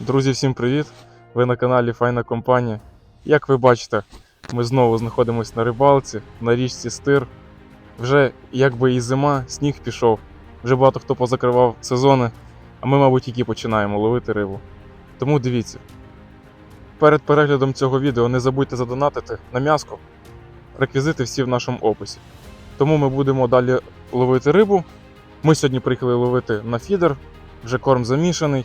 Друзі, всім привіт! Ви на каналі Файна Компанія. Як ви бачите, ми знову знаходимося на рибалці на річці Стир. Вже якби і зима, сніг пішов. Вже багато хто позакривав сезони, а ми, мабуть, тільки починаємо ловити рибу. Тому дивіться. Перед переглядом цього відео не забудьте задонатити на м'яско. Реквізити всі в нашому описі. Тому ми будемо далі ловити рибу. Ми сьогодні приїхали ловити на фідер, вже корм замішаний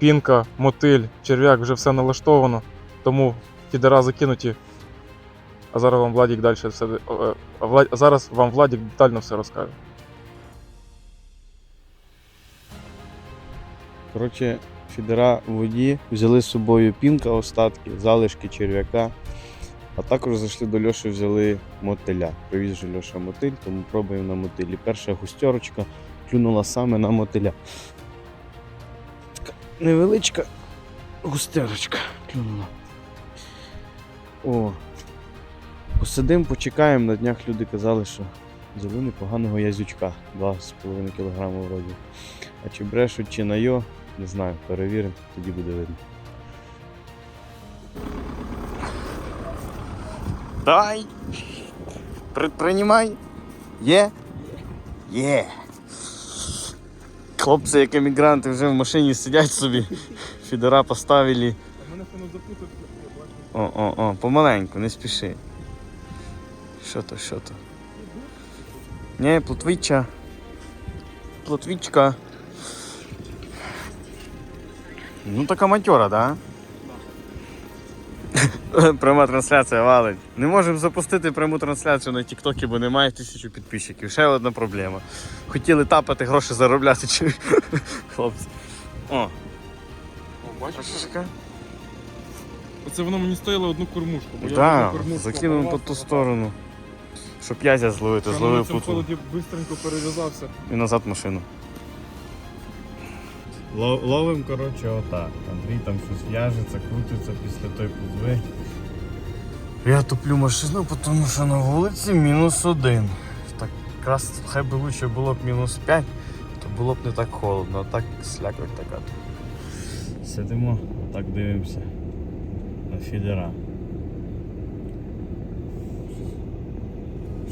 пінка, мотиль, черв'як вже все налаштовано, тому фідера закинуті. А зараз вам Владік далі все. е, а зараз вам Владік детально все розкаже. Коротше, фідера в воді взяли з собою пінка, остатки, залишки черв'яка. А також зайшли до Льоші, взяли мотиля. Привіз же Льоша мотиль, тому пробуємо на мотилі. Перша густерочка клюнула саме на мотиля. Невеличка густерочка клюнула. О. Посидимо, почекаємо. На днях люди казали, що взяли непоганого язючка 2,5 кг вроді. А чи брешуть, чи на йо, не знаю, перевіримо, тоді буде видно. Дай! Предпринимай! Є? Є! Хлопці, як емігранти, вже в машині сидять собі, фідера поставили. О, о, о, помаленьку, не спіши. Що то, що то? Не, плотвича. Плотвичка. Ну така матьора, да? Пряма трансляція валить. Не можемо запустити пряму трансляцію на Тіктокі, бо немає тисячу підписчиків. Ще одна проблема. Хотіли тапати, гроші заробляти чи хлопці. О, Бачиш? Оце воно мені стоїло одну кормушку. бо я Так, одну кормушку закинув по ту сторону. Щоб язя зловити, зловив на цьому путу. холоді бистренько перев'язався. І назад машину. Ловим, коротше, отак. Андрій там щось в'яжеться, крутиться після той плотви. Я топлю машину, тому що на вулиці мінус один. Так якраз хай би лучше було б мінус 5, то було б не так холодно, а так слякоть така. Сидимо, так дивимося на фідера.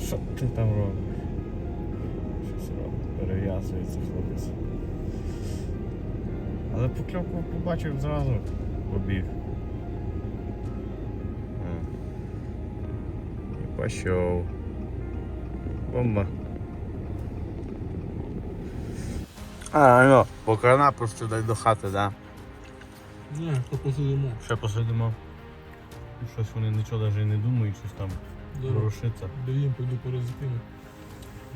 Що ти там робиш? Щось робить, перев'язується хлопець. Але покльовку побачив зразу побіг. І пішов. Бомба. А, ну, покана просто дай до хати, да? Ні, то посидимо. Ще посидимо. Щось вони нічого навіть не думають, щось там ворушиться. Доїм, пойду порозитину.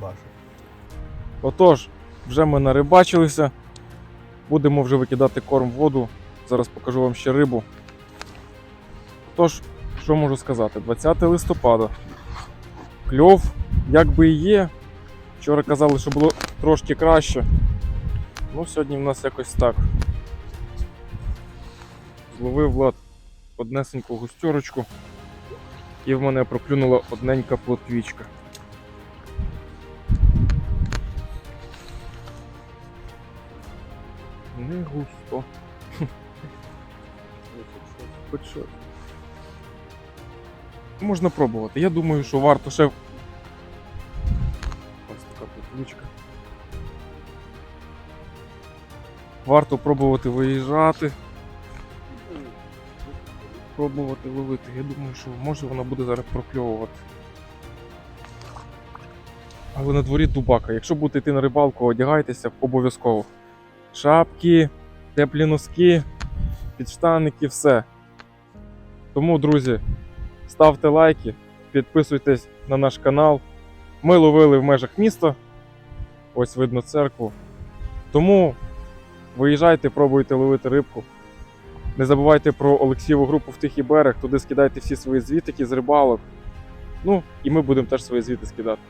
Бачу. Отож, вже ми нарибачилися. Будемо вже викидати корм в воду. Зараз покажу вам ще рибу. Тож, що можу сказати? 20 листопада. Кльов, як би і є. Вчора казали, що було трошки краще. Ну, сьогодні в нас якось так. Зловив Влад однесеньку густерочку. І в мене проклюнула одненька плотвічка. Не густо. Хоч щось. Можна пробувати. Я думаю, що варто ще. Ось така плотвичка. Варто пробувати виїжджати. Пробувати ловити. Я думаю, що може вона буде зараз прокльовувати. Але на дворі дубака. Якщо будете йти на рибалку, одягайтеся обов'язково шапки, теплі носки, підштанники, все. Тому, друзі, ставте лайки, підписуйтесь на наш канал. Ми ловили в межах міста. Ось видно церкву. Тому виїжджайте, пробуйте ловити рибку. Не забувайте про Олексієву групу в Тихий берег, туди скидайте всі свої звітики з рибалок. Ну, і ми будемо теж свої звіти скидати.